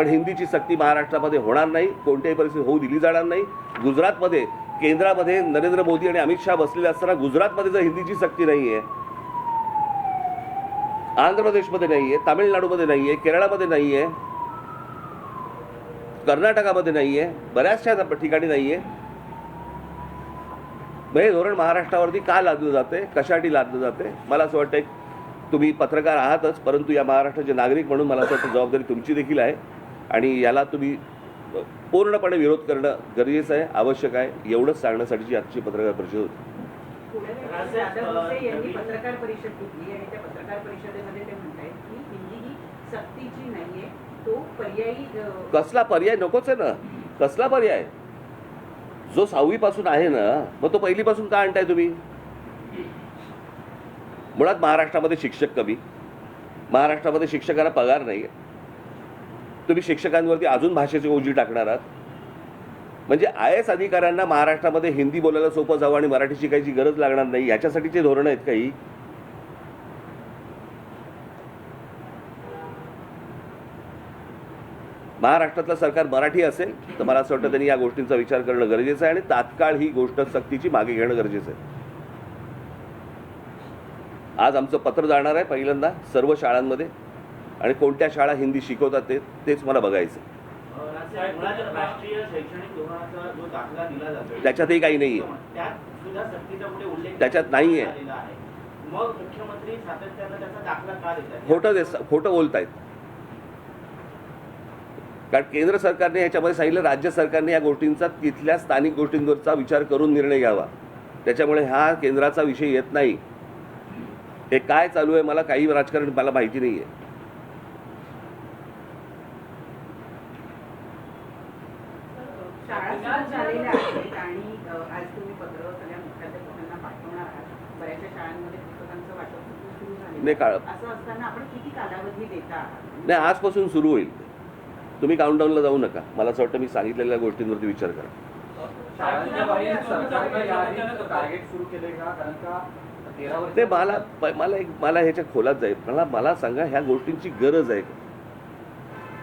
पण हिंदीची सक्ती महाराष्ट्रामध्ये होणार नाही कोणत्याही परिस्थितीत होऊ दिली जाणार नाही. गुजरातमध्ये केंद्रामध्ये नरेंद्र मोदी आणि अमित शहा बसलेले असताना गुजरातमध्ये जर हिंदीची सक्ती नाही आहे आंध्र प्रदेशमध्ये नाही आहे तामिळनाडूमध्ये नाही आहे केरळामध्ये नाही आहे कर्नाटकामध्ये नाही आहे बऱ्याचशा ठिकाणी नाही आहे हे धोरण महाराष्ट्रावरती का लादलं जाते? कशासाठी लादलं जाते? मला असं वाटतं तुम्ही पत्रकार आहातच परंतु या महाराष्ट्राचे नागरिक म्हणून मला असं वाटतं जबाबदारी तुमची देखील आहे. आणि याला तुम्ही पूर्णपणे विरोध करणं गरजेचं आहे आवश्यक आहे. एवढंच सांगण्यासाठीची आजची पत्रकार परिषद होती. पुण्यात जाधव भुसे यांनी पत्रकार परिषद घेतली आणि त्या पत्रकार परिषदेमध्ये ते म्हणतायत की हिंदी ही सक्तीची नाहीये तो पर्यायी अं, कसला पर्याय? नकोच आहे ना. कसला पर्याय? जो सहावीपासून आहे ना मग तो पहिलीपासून का आणताय तुम्ही? मुळात महाराष्ट्रामध्ये शिक्षक कमी. महाराष्ट्रामध्ये शिक्षकांना पगार नाही तुम्ही शिक्षकांवरती अजून भाषेची ओझी टाकणार आहात? म्हणजे आय एस अधिकाऱ्यांना महाराष्ट्रामध्ये हिंदी बोलायला सोपं जावं आणि मराठी शिकायची गरज लागणार नाही याच्यासाठीचे धोरणं आहेत काही? महाराष्ट्रातलं सरकार मराठी असेल तर मला असं वाटतं त्यांनी या गोष्टींचा विचार करणं गरजेचं आहे आणि तात्काळ ही गोष्ट सक्तीची मागे घेणं गरजेचं आहे. आज आमचं पत्र जाणार आहे पहिल्यांदा सर्व शाळांमध्ये. आणि कोणत्या शाळा हिंदी शिकवतात ते तेच मला बघायचं. त्याच्यातही काही नाही आहे त्याच्यात नाहीये. झालेला आहे. खोटं देस खोटं बोलतायत. कारण केंद्र सरकारने याच्यामध्ये सांगितलं राज्य सरकारने या गोष्टींचा तिथल्या स्थानिक गोष्टींवरचा विचार करून निर्णय घ्यावा. त्याच्यामुळे हा केंद्राचा विषय येत नाही. हे काय चालू आहे मला काही राजकारण मला माहिती नाही आहे शाळा सुरू झालेल्या आहेत आणि आज तुम्ही पत्र सगळ्या मुख्याध्यापकांना पाठवणार आहात. बऱ्याचशा शाळांमध्ये पुस्तकांचं वाटप सुरू नाही, काळ- आहे. असं असताना आपण किती कालावधी देता? आहात नाही आजपासून सुरू होईल. तुम्ही काउंटडाऊनला जाऊ नका. मला असं वाटतं मी सांगितलेल्या गोष्टींवरती विचार करा. शाळांच्या बाहेर सरकारनं याआधी टार्गेट सुरू केले का? कारण का तेरा वर्ष ते मला प- मला एक मला ह्याच्या खोलात जाईल. मला मला सांगा ह्या गोष्टींची गरज आहे का?